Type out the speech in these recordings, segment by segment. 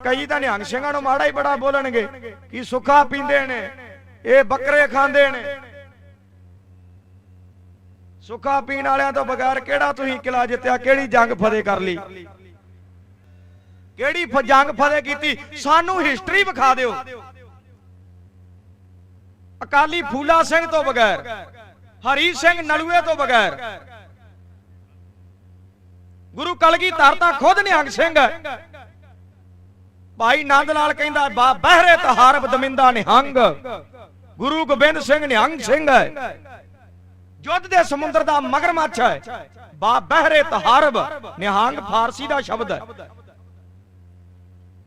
ਕਈ ਤਾਂ ਨਿਹੰਗ ਸਿੰਘਾਂ ਨੂੰ ਮਾੜਾ ਹੀ ਬੜਾ ਬੋਲਣਗੇ ਕਿ ਸੁੱਖਾ ਪੀਂਦੇ ਨੇ, ਇਹ ਬੱਕਰੇ ਖਾਂਦੇ ਨੇ। ਸੁੱਖਾ ਪੀਣ ਵਾਲਿਆਂ ਤੋਂ ਬਗੈਰ ਕਿਹੜਾ ਤੁਸੀਂ ਕਿਲਾ ਜਿੱਤਿਆ, ਕਿਹੜੀ ਜੰਗ ਫਤਿਹ ਕਰ ਲਈ? ਕਿਹੜੀ ਜੰਗ ਫਤਿਹ ਕੀਤੀ? ਸਾਨੂੰ ਹਿਸਟਰੀ ਵਿਖਾ ਦਿਓ। ਅਕਾਲੀ ਫੂਲਾ ਸਿੰਘ ਤੋਂ ਬਗੈਰ, ਹਰੀ ਸਿੰਘ ਨਲੂਏ ਤੋਂ ਬਗੈਰ। ਗੁਰੂ ਕਲਗੀ ਕਲਗੀਧਰ ਤਾਂ ਖੁਦ ਨਿਹੰਗ ਸਿੰਘ ਹੈ। ਭਾਈ ਨੰਦ ਲਾਲ ਕਹਿੰਦਾ, ਬਾ ਬਹਿਰੇ ਤਹਾਰਬ ਦਮਿੰਦਾ ਨਿਹੰਗ। ਗੁਰੂ ਗੋਬਿੰਦ ਸਿੰਘ ਨਿਹੰਗ ਸਿੰਘ ਹੈ। ਯੁੱਧ ਦੇ ਸਮੁੰਦਰ ਦਾ ਮਗਰਮੱਛ ਹੈ। ਬਾ ਬਹਿਰੇ ਤਹਾਰਬ ਨਿਹੰਗ ਫਾਰਸੀ ਦਾ ਸ਼ਬਦ ਹੈ।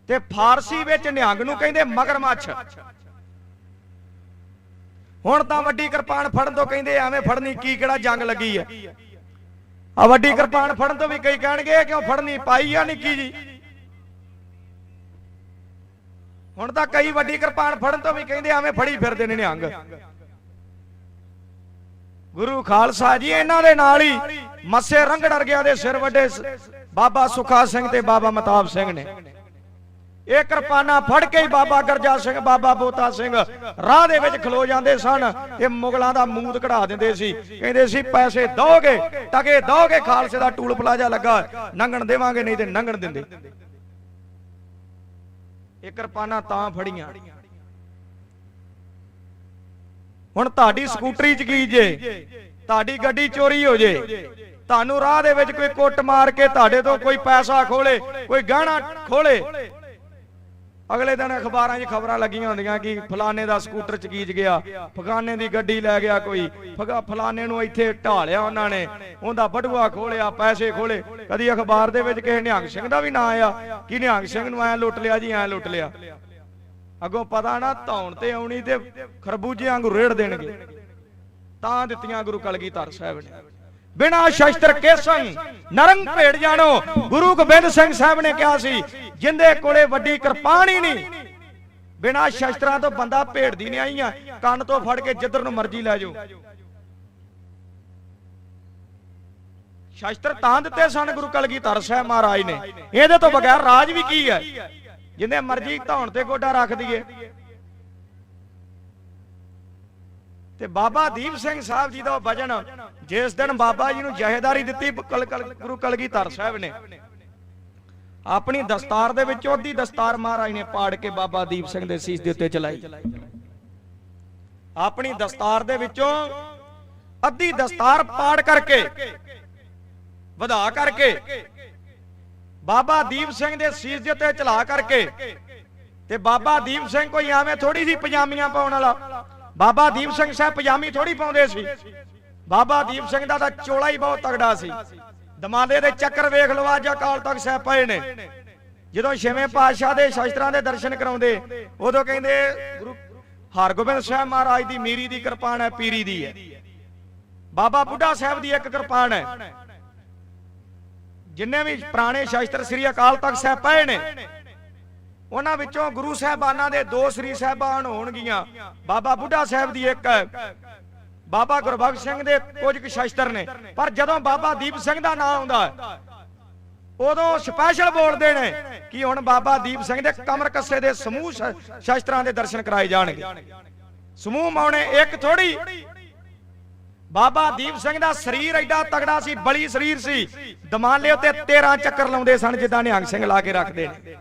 ਤੇ ਫਾਰਸੀ ਵਿੱਚ ਨਿਹੰਗ ਨੂੰ ਕਹਿੰਦੇ ਮਗਰਮੱਛ। ਹੁਣ ਤਾਂ ਵੱਡੀ ਕਿਰਪਾਨ ਫੜਨ ਤੋਂ ਕਹਿੰਦੇ ਐਵੇਂ ਫੜਨੀ ਕੀ, ਕਿਹੜਾ ਜੰਗ ਲੱਗੀ ਹੈ? ਆ ਵੱਡੀ ਕਿਰਪਾਨ ਫੜਨ ਤੋਂ ਵੀ ਕਈ ਕਹਿਣਗੇ, ਕਿਉਂ ਫੜਨੀ? ਪਾਈ ਆ ਨਿੱਕੀ ਜੀ। ਹੁਣ ਤਾਂ ਕਈ ਵੱਡੀ ਕਿਰਪਾਨ ਫੜਨ ਤੋਂ ਵੀ ਕਹਿੰਦੇ ਐਵੇਂ ਫੜੀ ਫਿਰਦੇ ਨੇ ਨਿਹੰਗ। ਗੁਰੂ ਖਾਲਸਾ ਜੀ, ਇਹਨਾਂ ਦੇ ਨਾਲ ਹੀ ਮੱਸੇ ਰੰਗੜ ਅਰਗਿਆਂ ਦੇ ਸਿਰ ਵੱਡੇ ਬਾਬਾ ਸੁਖਾ ਸਿੰਘ ਤੇ ਬਾਬਾ ਮਤਾਬ ਸਿੰਘ ਨੇ। ਇਹ ਕਿਰਪਾਨਾ ਫੜ ਕੇ ਹੀ ਬਾਬਾ ਗਰਜਾ ਸਿੰਘ, ਬਾਬਾ ਬੋਤਾ ਸਿੰਘ ਰਾਹ ਦੇ ਵਿੱਚ ਖਲੋ ਜਾਂਦੇ ਸਨ। ਇਹ ਮੁਗਲਾਂ ਦਾ ਮੂਦ ਕਢਾ ਦਿੰਦੇ ਸੀ। ਕਹਿੰਦੇ ਸੀ, ਪੈਸੇ ਦੋਗੇ ਤਗੇ ਦੋਗੇ, ਖਾਲਸੇ ਦਾ ਟੂਲ ਪਲਾਜਾ ਲੱਗਾ ਨੰਗਣ ਦੇਵਾਂਗੇ, ਨਹੀਂ ਤੇ ਨੰਗਣ ਦਿੰਦੇ। ਇਹ ਕਿਰਪਾਨਾਂ ਤਾਂ ਫੜੀਆਂ। ਹੁਣ ਤੁਹਾਡੀ ਸਕੂਟਰੀ ਚ ਕੀ ਜੇ? ਤੁਹਾਡੀ ਗੱਡੀ ਚੋਰੀ ਹੋ ਜੇ। ਤੁਹਾਨੂੰ ਰਾਹ ਦੇ ਵਿੱਚ ਕੋਈ ਕੁੱਟ ਮਾਰ ਕੇ ਤੁਹਾਡੇ ਤੋਂ ਕੋਈ ਪੈਸਾ ਖੋਲੇ, ਕੋਈ ਗਹਿਣਾ ਖੋਲੇ। ਅਗਲੇ ਦਿਨ ਅਖਬਾਰਾਂ 'ਚ ਖਬਰਾਂ ਲੱਗੀਆਂ ਹੁੰਦੀਆਂ ਕਿ ਫਲਾਣੇ ਦਾ ਸਕੂਟਰ ਚਕੀਜ ਗਿਆ। ਫਲਾਣੇ ਦੀ ਗੱਡੀ ਲੈ ਗਿਆ ਕੋਈ। ਫਲਾਣੇ ਨੂੰ ਇੱਥੇ ਢਾਲਿਆ ਉਹਨਾਂ ਨੇ। ਉਹਦਾ ਬਟੂਆ ਖੋਲਿਆ, ਪੈਸੇ ਖੋਲੇ। ਕਦੀ ਅਖਬਾਰ ਦੇ ਵਿੱਚ ਕਿਸੇ ਨਿਹੰਗ ਸਿੰਘ ਦਾ ਵੀ ਨਾਂ ਆਇਆ। ਕਿ ਨਿਹੰਗ ਸਿੰਘ ਨੂੰ ਐ ਲੁੱਟ ਲਿਆ ਜੀ, ਐ ਲੁੱਟ ਲਿਆ। ਅੱਗੋਂ ਪਤਾ ਨਾ ਧੌਣ ਤੇ ਆਉਣੀ ਤੇ ਖਰਬੂਜੇ ਵਾਂਗੂ ਰੇੜ ਦੇਣਗੇ। ਤਾਂ ਦਿੱਤੀਆਂ ਗੁਰੂ ਕਲਗੀਧਰ ਸਾਹਿਬ ਨੇ। ਬਿਨਾ ਸ਼ਸਤਰ ਕੇਸੰ ਨਰੰਗ ਭੇੜ ਜਾਣੋ। ਗੁਰੂ ਗੋਬਿੰਦ ਸਿੰਘ ਸਾਹਿਬ ਨੇ ਕਿਹਾ ਸੀ ਜਿੰਦੇ ਕੋਲੇ ਵੱਡੀ ਕਿਰਪਾਨ ਹੀ ਨਹੀਂ। ਬਿਨਾ ਸ਼ਸਤਰਾਂ ਤੋਂ ਬੰਦਾ ਭੇੜਦੀ ਨਹੀਂ ਆਈਆਂ। ਕੰਨ ਤੋਂ ਫੜ ਕੇ ਜਿੱਧਰ ਨੂੰ ਮਰਜ਼ੀ ਲੈ ਜਾਓ। ਸ਼ਸਤਰ ਤਾਂ ਦਿੱਤੇ ਸਨ, ਗੁਰੂ ਕਲਗੀਧਰ ਸਾਹਿਬ ਮਹਾਰਾਜ ਨੇ। ਇਹਦੇ ਤੋਂ ਬਗੈਰ ਰਾਜ ਵੀ ਕੀ ਹੈ? ਜਿੰਨੇ ਮਰਜ਼ੀ ਧੌਣ ਤੇ ਗੋਡਾ ਰੱਖ ਦਈਏ। ਤੇ ਬਾਬਾ ਦੀਪ ਸਿੰਘ ਸਾਹਿਬ ਜੀ ਦਾ ਵਜਨ ਜਿਸ ਦਿਨ ਬਾਬਾ ਜੀ ਨੂੰ ਜਹੇਦਾਰੀ ਦਿੱਤੀ ਕਲ- ਕਲ- ਗੁਰੂ ਕਲਗੀਧਰ ਸਾਹਿਬ ਨੇ। ਆਪਣੀ ਦਸਤਾਰ ਦੇ ਵਿੱਚੋਂ ਅੱਧੀ ਦਸਤਾਰ ਮਹਾਰਾਜ ਨੇ ਪਾੜ ਕੇ ਬਾਬਾ ਦੀਪ ਸਿੰਘ ਦੇ ਸੀਸ ਦੇ ਉੱਤੇ ਚਲਾਈ। ਆਪਣੀ ਦਸਤਾਰ ਦੇ ਵਿੱਚੋਂ ਅੱਧੀ ਦਸਤਾਰ ਪਾੜ ਕਰਕੇ, ਵਧਾ ਕਰਕੇ, ਬਾਬਾ ਦੀਪ ਸਿੰਘ ਦੇ ਸੀਸ ਦੇ ਉੱਤੇ ਚਲਾ ਕਰਕੇ ਤੇ ਬਾਬਾ ਦੀਪ ਸਿੰਘ ਕੋਈ ਐਵੇਂ ਥੋੜੀ ਸੀ ਪਜਾਮੀਆਂ ਪਾਉਣ ਵਾਲਾ, ਬਾਬਾ ਦੀਪ ਸਿੰਘ ਸਾਹਿਬ ਪਜਾਮੀ ਥੋੜੀ ਪਾਉਂਦੇ ਸੀ। ਬਾਬਾ ਦੀਪ ਸਿੰਘ ਦਾ ਤਾਂ ਚੋਲਾ ਹੀ ਬਹੁਤ ਤਗੜਾ ਸੀ। ਦਮਾਲੇ ਦੇ ਚੱਕਰ ਵੇਖ ਲਓ, ਅੱਜ ਅਕਾਲ ਤਖਤ ਸਾਹਿਬ ਪਏ ਨੇ। ਜਦੋਂ ਛੇਵੇਂ ਪਾਤਸ਼ਾਹ ਦੇ ਸ਼ਸਤਰਾਂ ਦੇ ਦਰਸ਼ਨ ਕਰਾਉਂਦੇ, ਉਦੋਂ ਕਹਿੰਦੇ, ਗੁਰੂ ਹਰਗੋਬਿੰਦ ਸਾਹਿਬ ਮਹਾਰਾਜ ਦੀ ਮੀਰੀ ਦੀ ਕਿਰਪਾਨ ਹੈ, ਪੀਰੀ ਦੀ ਹੈ। ਬਾਬਾ ਬੁੱਢਾ ਸਾਹਿਬ ਦੀ ਇੱਕ ਕਿਰਪਾਨ ਹੈ। ਜਿੰਨੇ ਵੀ ਪੁਰਾਣੇ ਸ਼ਸਤਰ ਸ੍ਰੀ ਅਕਾਲ ਤਖਤ ਸਾਹਿਬ ਪਏ ਨੇ, ਉਹਨਾਂ ਵਿੱਚੋਂ ਗੁਰੂ ਸਾਹਿਬਾਨਾਂ ਦੇ ਦੋ ਸ੍ਰੀ ਸਾਹਿਬਾਨ ਹੋਣਗੀਆਂ। ਬਾਬਾ ਬੁੱਢਾ ਸਾਹਿਬ ਦੀ ਇੱਕ ਬਾਬਾ ਗੁਰਬਖਸ਼ ਸਿੰਘ ਦੇ ਕੁਝ ਕੁ ਸ਼ਸਤਰ ਨੇ। ਪਰ ਜਦੋਂ ਬਾਬਾ ਦੀਪ ਸਿੰਘ ਦਾ ਨਾਮ ਆਉਂਦਾ ਉਦੋਂ ਸਪੈਸ਼ਲ ਬੋਲਦੇ ਨੇ ਕਿ ਹੁਣ ਬਾਬਾ ਦੀਪ ਸਿੰਘ ਦੇ ਕਮਰ ਕੱਸੇ ਦੇ ਸਮੂਹ ਸ਼ਸਤਰਾਂ ਦੇ ਦਰਸ਼ਨ ਕਰਾਏ ਜਾਣਗੇ। ਸਮੂਹ ਮਾਉਣੇ ਇੱਕ ਥੋੜੀ ਬਾਬਾ ਦੀਪ ਸਿੰਘ ਦਾ ਸਰੀਰ ਐਡਾ ਤਗੜਾ ਸੀ, ਬਲੀ ਸਰੀਰ ਸੀ। ਦਮਾਲੇ ਉੱਤੇ 13 ਚੱਕਰ ਲਾਉਂਦੇ ਸਨ, ਜਿੱਦਾਂ ਨਿਹੰਗ ਸਿੰਘ ਲਾ ਕੇ ਰੱਖਦੇ ਨੇ।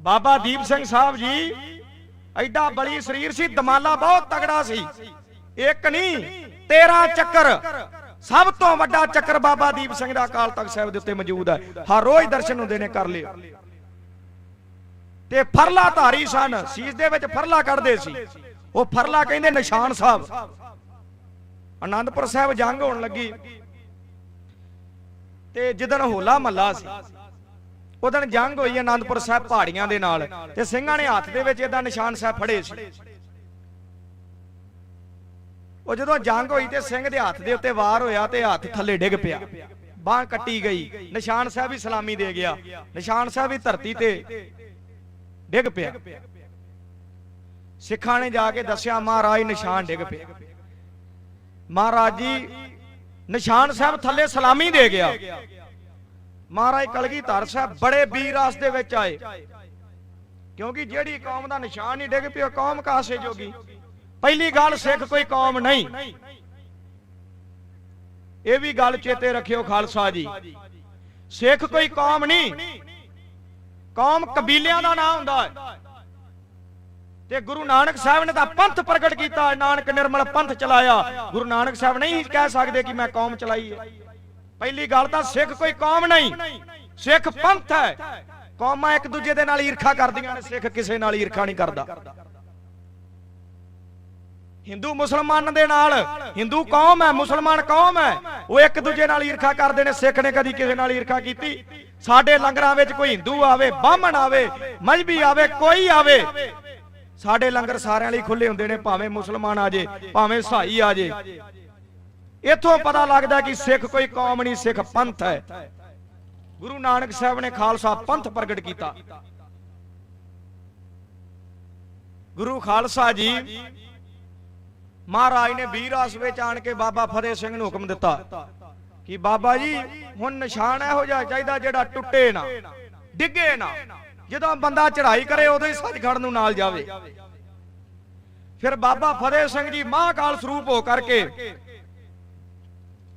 ਬਾਬਾ ਦੀਪ ਸਿੰਘ ਸਾਹਿਬ ਜੀ, ਐਡਾ ਬਲੀ ਸਰੀਰ ਸੀ, ਦਮਾਲਾ ਬਹੁਤ ਤਗੜਾ ਸੀ। ਇੱਕ ਨਹੀਂ 13 ਚੱਕਰ। ਸਭ ਤੋਂ ਵੱਡਾ ਚੱਕਰ ਬਾਬਾ ਦੀਪ ਸਿੰਘ ਦਾ ਅਕਾਲ ਤਖਤ ਸਾਹਿਬ ਦੇ ਉੱਤੇ ਮੌਜੂਦ ਹੈ। ਹਰ ਰੋਜ਼ ਦਰਸ਼ਨ ਹੁੰਦੇ ਨੇ ਕਰ ਲਿਓ ਤੇ ਫਰਲਾ ਧਾਰੀ ਸਨ, ਸੀਸ ਦੇ ਵਿੱਚ ਫਰਲਾ ਕੱਢਦੇ ਸੀ। ਉਹ ਫਰਲਾ ਕਹਿੰਦੇ ਨਿਸ਼ਾਨ ਸਾਹਿਬ। ਆਨੰਦਪੁਰ ਸਾਹਿਬ ਜੰਗ ਹੋਣ ਲੱਗੀ। ਤੇ ਜਿੱਦਣ ਹੋਲਾ ਮਹੱਲਾ ਸੀ ਉਹ ਦਿਨ ਜੰਗ ਹੋਈ ਆਨੰਦਪੁਰ ਸਾਹਿਬ ਪਹਾੜੀਆਂ ਦੇ ਨਾਲ। ਤੇ ਸਿੰਘਾਂ ਨੇ ਹੱਥ ਦੇ ਵਿੱਚ ਇਹਦਾ ਨਿਸ਼ਾਨ ਸਾਹਿਬ ਫੜੇ ਸੀ। ਉਹ ਜਦੋਂ ਜੰਗ ਹੋਈ ਤੇ ਸਿੰਘ ਦੇ ਹੱਥ ਦੇ ਉੱਤੇ ਵਾਰ ਹੋਇਆ ਤੇ ਹੱਥ ਥੱਲੇ ਡਿੱਗ ਪਿਆ। ਬਾਹ ਕੱਟੀ ਗਈ। ਨਿਸ਼ਾਨ ਸਾਹਿਬ ਵੀ ਸਲਾਮੀ ਦੇ ਗਿਆ। ਨਿਸ਼ਾਨ ਸਾਹਿਬ ਵੀ ਧਰਤੀ ਤੇ ਡਿੱਗ ਪਿਆ। ਸਿੱਖਾਂ ਨੇ ਜਾ ਕੇ ਦੱਸਿਆ, ਮਹਾਰਾਜ, ਨਿਸ਼ਾਨ ਡਿੱਗ ਪਿਆ। ਮਹਾਰਾਜ ਜੀ, ਨਿਸ਼ਾਨ ਸਾਹਿਬ ਥੱਲੇ ਸਲਾਮੀ ਦੇ ਗਿਆ। ਮਹਾਰਾਜ ਕਲਗੀਧਰ ਸਾਹਿਬ ਬੜੇ ਵੀਰ ਰਾਸ ਦੇ ਵਿੱਚ ਆਏ। ਕਿਉਂਕਿ ਜਿਹੜੀ ਕੌਮ ਦਾ ਨਿਸ਼ਾਨ ਹੀ ਡਿੱਗ ਪਿਆ ਕੌਮ ਕਾਸੇ ਜੋਗੀ? ਪਹਿਲੀ ਗੱਲ ਸਿੱਖ ਕੋਈ ਕੌਮ ਨਹੀਂ। ਇਹ ਵੀ ਗੱਲ ਚੇਤੇ ਰੱਖਿਓ ਖਾਲਸਾ ਜੀ। ਸਿੱਖ ਕੋਈ ਕੌਮ ਨਹੀਂ। ਕੌਮ ਕਬੀਲਿਆਂ ਦਾ ਨਾਂ ਹੁੰਦਾ ਹੈ। ਤੇ ਗੁਰੂ ਨਾਨਕ ਸਾਹਿਬ ਨੇ ਤਾਂ ਪੰਥ ਪ੍ਰਗਟ ਕੀਤਾ, ਨਾਨਕ ਨਿਰਮਲ ਪੰਥ ਚਲਾਇਆ। ਗੁਰੂ ਨਾਨਕ ਸਾਹਿਬ ਨਹੀਂ ਕਹਿ ਸਕਦੇ ਕਿ ਮੈਂ ਕੌਮ ਚਲਾਈ ਹੈ। ਪਹਿਲੀ ਗੱਲ ਤਾਂ ਸਿੱਖ ਕੋਈ ਕੌਮ ਨਹੀਂ। ਸਿੱਖ ਪੰਥ ਹੈ। ਕੌਮਾਂ ਇੱਕ ਦੂਜੇ ਦੇ ਨਾਲ ਈਰਖਾ ਕਰਦੀਆਂ ਨੇ, ਸਿੱਖ ਕਿਸੇ ਨਾਲ ਈਰਖਾ ਨਹੀਂ ਕਰਦਾ। ਹਿੰਦੂ ਮੁਸਲਮਾਨ ਦੇ ਨਾਲ। ਹਿੰਦੂ ਕੌਮ ਹੈ, ਮੁਸਲਮਾਨ ਕੌਮ ਹੈ। ਉਹ ਇੱਕ ਦੂਜੇ ਨਾਲ ਈਰਖਾ ਕਰਦੇ ਨੇ, ਸਿੱਖ ਨੇ ਕਦੀ ਕਿਸੇ ਨਾਲ ਈਰਖਾ ਕੀਤੀ। ਸਾਡੇ ਲੰਗਰਾਂ ਵਿੱਚ ਕੋਈ ਹਿੰਦੂ ਆਵੇ, ਬਾਹਮਣ ਆਵੇ ਮਜਬੀ ਆਵੇ, ਕੋਈ ਆਵੇ, ਸਾਡੇ ਲੰਗਰ ਸਾਰਿਆਂ ਲਈ ਖੁੱਲੇ ਹੁੰਦੇ ਨੇ, ਭਾਵੇਂ ਮੁਸਲਮਾਨ ਆ ਜੇ, ਭਾਵੇਂ ਸਾਈ ਆ ਜੇ। ਇੱਥੋਂ ਪਤਾ ਲੱਗਦਾ ਕਿ ਸਿੱਖ ਕੋਈ ਕੌਮ ਨਹੀਂ, ਸਿੱਖ ਪੰਥ ਹੈ। ਗੁਰੂ ਨਾਨਕ ਸਾਹਿਬ ਨੇ ਖਾਲਸਾ ਪੰਥ ਪ੍ਰਗਟ ਕੀਤਾ। ਗੁਰੂ ਖਾਲਸਾ ਜੀ ਮਹਾਰਾਜ ਨੇ ਵੀਰਾਸ ਵਿੱਚ ਆਣ ਕੇ ਬਾਬਾ ਫਤਿਹ ਸਿੰਘ ਨੂੰ ਹੁਕਮ ਦਿੱਤਾ ਕਿ ਬਾਬਾ ਜੀ, ਹੁਣ ਨਿਸ਼ਾਨ ਇਹੋ ਜਿਹਾ ਚਾਹੀਦਾ ਜਿਹੜਾ ਟੁੱਟੇ ਨਾ, ਡਿੱਗੇ ਨਾ। ਜਦੋਂ ਬੰਦਾ ਚੜ੍ਹਾਈ ਕਰੇ, ਉਦੋਂ ਹੀ ਸੱਚਖੰਡ ਨੂੰ ਨਾਲ ਜਾਵੇ। ਫਿਰ ਬਾਬਾ ਫਤਿਹ ਸਿੰਘ ਜੀ ਮਹਾਕਾਲ ਸਰੂਪ ਹੋ ਕਰਕੇ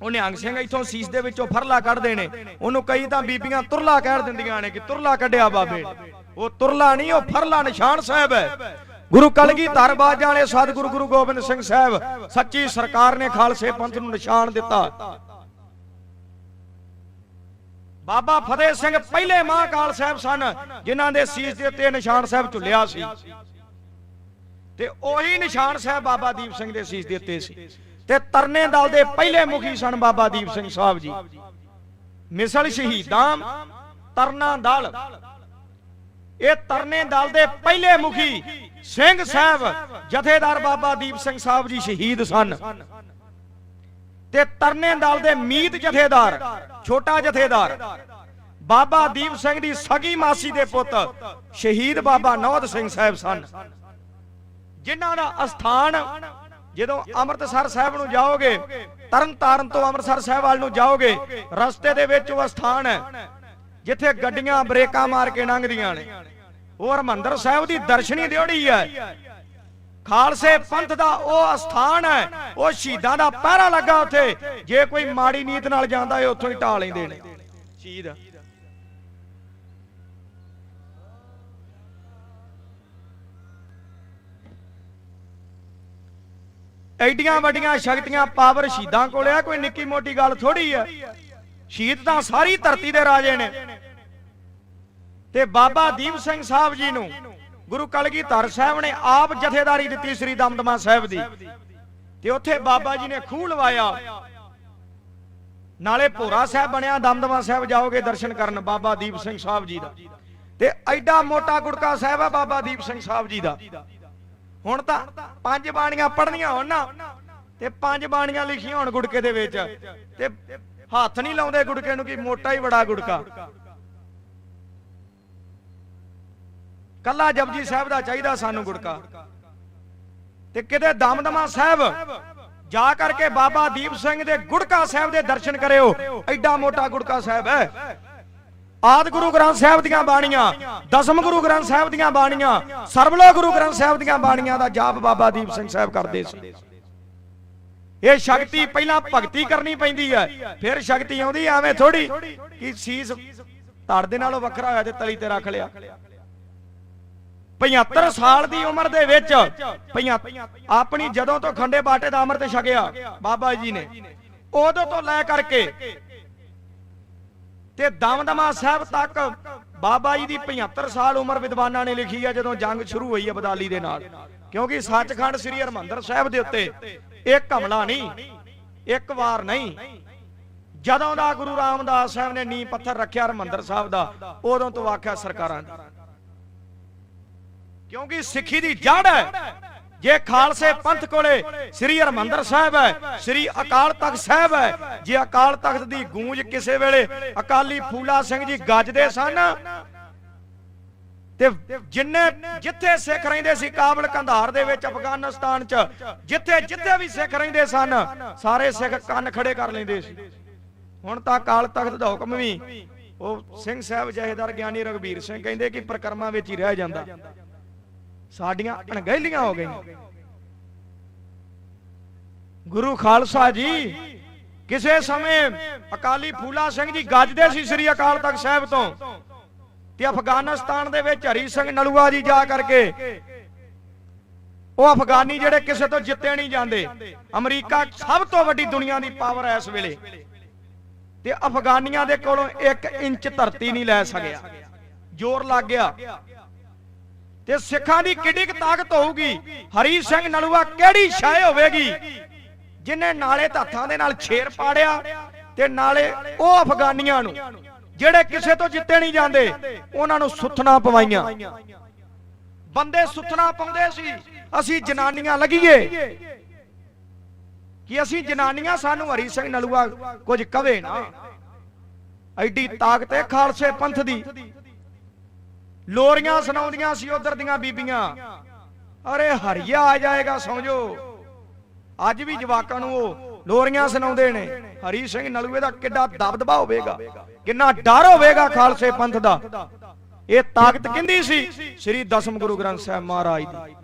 ਉਹ ਨਿਹੰਗ ਸਿੰਘ ਇਥੋਂ ਸੀਸ ਦੇ ਵਿੱਚੋਂ ਫਰਲਾ ਕੱਢਦੇ ਨੇ ਉਹਨੂੰ ਕਈ ਤਾਂ ਬੀਬੀਆਂ ਤੁਰਲਾ ਕਹਿ ਦਿੰਦੀਆਂ ਨੇ ਕਿ ਤੁਰਲਾ ਕੱਢਿਆ ਬਾਬੇ ਉਹ ਤੁਰਲਾ ਨਹੀਂ, ਉਹ ਫਰਲਾ ਨਿਸ਼ਾਨ ਸਾਹਿਬ ਹੈ। ਗੁਰੂ ਕਲਗੀਧਰ ਬਾਜਾਂ ਵਾਲੇ ਸਤਿਗੁਰੂ ਗੁਰੂ ਗੋਬਿੰਦ ਸਿੰਘ ਸਾਹਿਬ, ਸੱਚੀ ਸਰਕਾਰ ਨੇ ਖਾਲਸੇ ਪੰਥ ਨੂੰ ਨਿਸ਼ਾਨ ਦਿੱਤਾ। ਬਾਬਾ ਫਤਿਹ ਸਿੰਘ ਪਹਿਲੇ ਮਹਾਕਾਲ ਸਾਹਿਬ ਸਨ, ਜਿਨ੍ਹਾਂ ਦੇ ਸੀਸ ਦੇ ਉੱਤੇ ਨਿਸ਼ਾਨ ਸਾਹਿਬ ਝੁੱਲਿਆ ਸੀ। ਤੇ ਉਹੀ ਨਿਸ਼ਾਨ ਸਾਹਿਬ ਬਾਬਾ ਦੀਪ ਸਿੰਘ ਦੇ ਸੀਸ ਦੇ ਉੱਤੇ ਸੀ। ਤੇ ਤਰਨੇ ਦਲ ਦੇ ਪਹਿਲੇ ਮੁਖੀ ਸਨ ਬਾਬਾ ਦੀਪ ਸਿੰਘ ਸਾਹਿਬ ਜੀ। ਮਿਸਲ ਸ਼ਹੀਦਾਂ ਤਰਨਾ ਦਲ। ਇਹ ਤਰਨੇ ਦਲ ਦੇ ਪਹਿਲੇ ਮੁਖੀ ਸਿੰਘ ਸਾਹਿਬ, ਜਥੇਦਾਰ ਬਾਬਾ ਦੀਪ ਸਿੰਘ ਸਾਹਿਬ ਜੀ ਸ਼ਹੀਦ ਸਨ। ਤੇ ਤਰਨੇ ਦਲ ਦੇ ਮੀਤ ਜਥੇਦਾਰ, ਛੋਟਾ ਜਥੇਦਾਰ, ਬਾਬਾ ਦੀਪ ਸਿੰਘ ਦੀ ਸਗੀ ਮਾਸੀ ਦੇ ਪੁੱਤ, ਸ਼ਹੀਦ ਬਾਬਾ ਨੌਦ ਸਿੰਘ ਸਾਹਿਬ ਸਨ। ਜਿਨ੍ਹਾਂ ਦਾ ਅਸਥਾਨ ਜਦੋਂ ਅੰਮ੍ਰਿਤਸਰ ਸਾਹਿਬ ਨੂੰ ਜਾਓਗੇ ਤਰਨ ਤਾਰਨ ਤੋਂ ਅੰਮ੍ਰਿਤਸਰ ਸਾਹਿਬ ਵੱਲ ਨੂੰ ਜਾਓਗੇ, ਰਸਤੇ ਦੇ ਵਿੱਚ ਉਹ ਸਥਾਨ ਹੈ, ਜਿੱਥੇ ਗੱਡੀਆਂ ਬ੍ਰੇਕਾਂ ਮਾਰ ਕੇ ਲੰਘਦੀਆਂ ਨੇ। ਉਹ ਹਰਮੰਦਰ ਸਾਹਿਬ ਦੀ ਦਰਸ਼ਨੀ ਦਿਉੜੀ ਹੈ। ਖਾਲਸੇ ਪੰਥ ਦਾ ਉਹ ਸਥਾਨ ਹੈ, ਉਹ ਸ਼ਹੀਦਾਂ ਦਾ ਪਹਿਰਾ ਲੱਗਾ ਉੱਥੇ। ਜੇ ਕੋਈ ਮਾੜੀ ਨੀਤ ਨਾਲ ਜਾਂਦਾ ਹੈ, ਉੱਥੋਂ ਹੀ ਢਾ ਲੈਂਦੇ ਨੇ। ਸ਼ਹੀਦ। ਐਡੀਆਂ ਵੱਡੀਆਂ ਸ਼ਕਤੀਆਂ ਪਾਵਰ ਸ਼ਹੀਦਾਂ ਕੋਲ ਆ, ਕੋਈ ਨਿੱਕੀ ਮੋਟੀ ਗੱਲ ਥੋੜੀ ਆ ਸ਼ਹੀਦ ਤਾਂ ਸਾਰੀ ਧਰਤੀ ਦੇ ਰਾਜੇ ਨੇ। ਤੇ ਬਾਬਾ ਦੀਪ ਸਿੰਘ ਸਾਹਿਬ ਜੀ ਨੂੰ ਗੁਰੂ ਕਲਗੀਧਰ ਸਾਹਿਬ ਨੇ ਆਪ ਜਥੇਦਾਰੀ ਦਿੱਤੀ ਸ੍ਰੀ ਦਮਦਮਾ ਸਾਹਿਬ ਦੀ। ਤੇ ਉੱਥੇ ਬਾਬਾ ਜੀ ਨੇ ਖੂਹ ਲਵਾਇਆ। ਨਾਲੇ ਭੋਰਾ ਸਾਹਿਬ ਬਣਿਆ, ਦਮਦਮਾ ਸਾਹਿਬ ਜਾਓਗੇ ਦਰਸ਼ਨ ਕਰਨ ਬਾਬਾ ਦੀਪ ਸਿੰਘ ਸਾਹਿਬ ਜੀ ਦਾ। ਤੇ ਐਡਾ ਮੋਟਾ ਗੁੜਕਾ ਸਾਹਿਬ ਆ ਬਾਬਾ ਦੀਪ ਸਿੰਘ ਸਾਹਿਬ ਜੀ ਦਾ। ਹੁਣ ਤਾਂ ਪੰਜ ਬਾਣੀਆਂ ਪੜ੍ਹਨੀਆਂ ਹੋਣ ਨਾ, ਤੇ ਪੰਜ ਬਾਣੀਆਂ ਲਿਖੀਆਂ ਹੋਣ ਗੁੜਕੇ ਦੇ ਵਿੱਚ। ਤੇ ਹੱਥ ਨਹੀਂ ਲਾਉਂਦੇ ਗੁੜਕੇ ਨੂੰ ਕਿ ਮੋਟਾ ਹੀ ਬੜਾ ਗੁੜਕਾ ਕੱਲਾ ਜਪਜੀ ਸਾਹਿਬ ਦਾ ਚਾਹੀਦਾ ਸਾਨੂੰ ਗੁੜਕਾ। ਤੇ ਕਿਤੇ ਦਮਦਮਾ ਸਾਹਿਬ, ਜਾ ਕਰਕੇ ਬਾਬਾ ਦੀਪ ਸਿੰਘ ਦੇ ਗੁੜਕਾ ਸਾਹਿਬ ਦੇ ਦਰਸ਼ਨ ਕਰਿਓ, ਐਡਾ ਮੋਟਾ ਗੁੜਕਾ ਸਾਹਿਬ ਹੈ। ਆਦ ਗੁਰੂ ਗ੍ਰੰਥ ਸਾਹਿਬ ਦੀਆਂ ਬਾਣੀਆਂ, ਦਸਮ ਗੁਰੂ ਗ੍ਰੰਥ ਸਾਹਿਬ ਦੀਆਂ ਬਾਣੀਆਂ ਸਰਬਲੋ ਗੁਰੂ ਗ੍ਰੰਥ ਸਾਹਿਬ ਦੀਆਂ ਬਾਣੀਆਂ ਦਾ ਜਾਪ ਬਾਬਾ ਦੀਪ ਸਿੰਘ ਸਾਹਿਬ ਕਰਦੇ ਸੀ। ਇਹ ਸ਼ਕਤੀ ਪਹਿਲਾਂ ਭਗਤੀ ਕਰਨੀ ਪੈਂਦੀ ਹੈ, ਫਿਰ ਸ਼ਕਤੀ ਆਉਂਦੀ ਐਵੇਂ ਥੋੜੀ ਕਿ ਸੀਸ ਧੜ ਦੇ ਨਾਲੋਂ ਵੱਖਰਾ ਹੋਇਆ ਤੇ ਤਲੀ ਤੇ ਰੱਖ ਲਿਆ। 75 ਸਾਲ ਦੀ ਉਮਰ ਦੇ ਵਿੱਚ ਆਪਣੀ ਜਦੋਂ ਤੋਂ ਖੰਡੇ ਬਾਟੇ ਦਾ ਅੰਮ੍ਰਿਤ ਛਕਿਆ, ਬਾਬਾ ਜੀ ਨੇ, ਉਦੋਂ ਤੋਂ ਲੈ ਕਰਕੇ ਤੇ ਦਮਦਮਾ ਸਾਹਿਬ ਤੱਕ ਬਾਬਾ ਜੀ ਦੀ 75 ਸਾਲ ਉਮਰ ਵਿਦਵਾਨਾਂ ਨੇ ਲਿਖੀ ਹੈ ਜਦੋਂ ਜੰਗ ਸ਼ੁਰੂ ਹੋਈ ਹੈ ਬਦਾਲੀ ਦੇ ਨਾਲ। ਕਿਉਂਕਿ ਸੱਚਖੰਡ ਸ੍ਰੀ ਹਰਮੰਦਰ ਸਾਹਿਬ ਦੇ ਉੱਤੇ ਇੱਕ ਹਮਲਾ ਨਹੀਂ, ਇੱਕ ਵਾਰ ਨਹੀਂ, ਜਦੋਂ ਦਾ ਗੁਰੂ ਰਾਮਦਾਸ ਸਾਹਿਬ ਨੇ ਨੀਂਹ ਪੱਥਰ ਰੱਖਿਆ ਹਰਮੰਦਰ ਸਾਹਿਬ ਦਾ, ਉਦੋਂ ਤੋਂ ਆਖਿਆ ਸਰਕਾਰਾਂ ਨੇ ਕਿਉਂਕਿ ਸਿੱਖੀ ਦੀ ਜੜ ਹੈ। ਜੇ ਖਾਲਸੇ ਪੰਥ ਕੋਲੇ ਸ੍ਰੀ ਹਰਮੰਦਰ ਸਾਹਿਬ ਹੈ, ਸ੍ਰੀ ਅਕਾਲ ਤਖਤ ਸਾਹਿਬ ਹੈ, ਜੇ ਅਕਾਲ ਤਖਤ ਦੀ ਗੂੰਜ ਕਿਸੇ ਵੇਲੇ ਅਕਾਲੀ ਫੂਲਾ ਸਿੰਘ ਜੀ ਗੱਜਦੇ ਸਨ, ਤੇ ਜਿੰਨੇ ਜਿੱਥੇ ਸਿੱਖ ਰਹਿੰਦੇ ਸੀ ਕਾਬਲ ਕੰਧਾਰ ਦੇ ਵਿੱਚ ਅਫਗਾਨਿਸਤਾਨ 'ਚ, ਜਿੱਥੇ ਜਿੱਥੇ ਵੀ ਸਿੱਖ ਰਹਿੰਦੇ ਸਨ, ਸਾਰੇ ਸਿੱਖ ਕੰਨ ਖੜੇ ਕਰ ਲੈਂਦੇ ਸੀ। ਹੁਣ ਤਾਂ ਅਕਾਲ ਤਖਤ ਦਾ ਹੁਕਮ ਵੀ ਉਹ ਸਿੰਘ ਸਾਹਿਬ ਜਹੇਦਾਰ ਗਿਆਨੀ ਰਗਵੀਰ ਸਿੰਘ ਕਹਿੰਦੇ ਕਿ ਪ੍ਰਕਰਮਾਂ ਵਿੱਚ ਹੀ ਰਹਿ ਜਾਂਦਾ। ਸਾਡੀਆਂ ਅਣਗਹਿਲੀਆਂ ਹੋ ਗਈਆਂ। ਗੁਰੂ ਖਾਲਸਾ ਜੀ, ਕਿਸੇ ਸਮੇਂ ਅਕਾਲੀ ਫੂਲਾ ਸਿੰਘ ਜੀ ਗੱਜਦੇ ਸੀ ਸ੍ਰੀ ਅਕਾਲ ਤਖਤ ਸਾਹਿਬ ਤੋਂ ਤੇ ਅਫਗਾਨਿਸਤਾਨ ਦੇ ਵਿੱਚ ਹਰੀ ਸਿੰਘ ਨਲੂਆ ਜੀ ਜਾ ਕਰਕੇ ਉਹ ਅਫਗਾਨੀ ਜਿਹੜੇ ਕਿਸੇ ਤੋਂ ਜਿੱਤੇ ਨਹੀਂ ਜਾਂਦੇ, ਅਮਰੀਕਾ ਸਭ ਤੋਂ ਵੱਡੀ ਦੁਨੀਆ ਦੀ ਪਾਵਰ ਹੈ ਇਸ ਵੇਲੇ ਤੇ ਅਫਗਾਨੀਆਂ ਦੇ ਕੋਲੋਂ 1 ਇੰਚ ਧਰਤੀ ਨਹੀਂ ਲੈ ਸਕਿਆ। ਜ਼ੋਰ ਲੱਗ ਗਿਆ। ਤੇ ਸਿੱਖਾਂ ਦੀ ਕਿੱਡੀ ਕੁ ਤਾਕਤ ਹੋਊਗੀ। ਹਰੀ ਸਿੰਘ ਨਲੂਆ ਕਿਹੜੀ ਸ਼ੈ ਹੋਵੇਗੀ? ਜਿਨੇ ਨਾਲੇ ਤਾਂ ਦੇ ਨਾਲ ਛੇਰ ਪਾੜਿਆ ਤੇ ਨਾਲੇ ਉਹ ਅਫਗਾਨੀਆਂ ਨੂੰ, ਜਿਹੜੇ ਕਿਸੇ ਤੋਂ ਜਿੱਤੇ ਨਹੀਂ ਜਾਂਦੇ, ਉਹਨਾਂ ਨੂੰ ਸੁੱਥਣਾ ਪਵਾਈਆਂ। ਬੰਦੇ ਸੁੱਥਣਾ ਪਾਉਂਦੇ ਸੀ, ਅਸੀਂ ਜਨਾਨੀਆਂ ਲੱਗੀਏ। ਕਿ ਅਸੀਂ ਜਨਾਨੀਆਂ, ਸਾਨੂੰ ਹਰੀ ਸਿੰਘ ਨਲੂਆ ਕੁਝ ਕਵੇ ਨਾ। ਐਡੀ ਤਾਕਤ ਹੈ ਖਾਲਸੇ ਪੰਥ ਦੀ। ਲੋਰੀਆਂ ਸੁਣਾਉਂਦੀਆਂ ਸੀ ਉਧਰ ਦੀਆਂ ਬੀਬੀਆਂ। ਅਰੇ ਹਰੀਆ ਆ ਜਾਏਗਾ, ਸਮਝੋ। ਅੱਜ ਵੀ ਜਵਾਕਾਂ ਨੂੰ ਉਹ ਲੋਰੀਆਂ ਸੁਣਾਉਂਦੇ ਨੇ। ਹਰੀ ਸਿੰਘ ਨਲੂਏ ਦਾ ਕਿੱਡਾ ਦਬਦਬਾ ਹੋਵੇਗਾ। ਕਿੰਨਾ ਡਰ ਹੋਵੇਗਾ ਖਾਲਸੇ ਪੰਥ ਦਾ। ਇਹ ਤਾਕਤ ਕਿੰਦੀ ਸੀ? ਸ੍ਰੀ ਦਸਮ ਗੁਰੂ ਗ੍ਰੰਥ ਸਾਹਿਬ ਮਹਾਰਾਜ ਦੀ।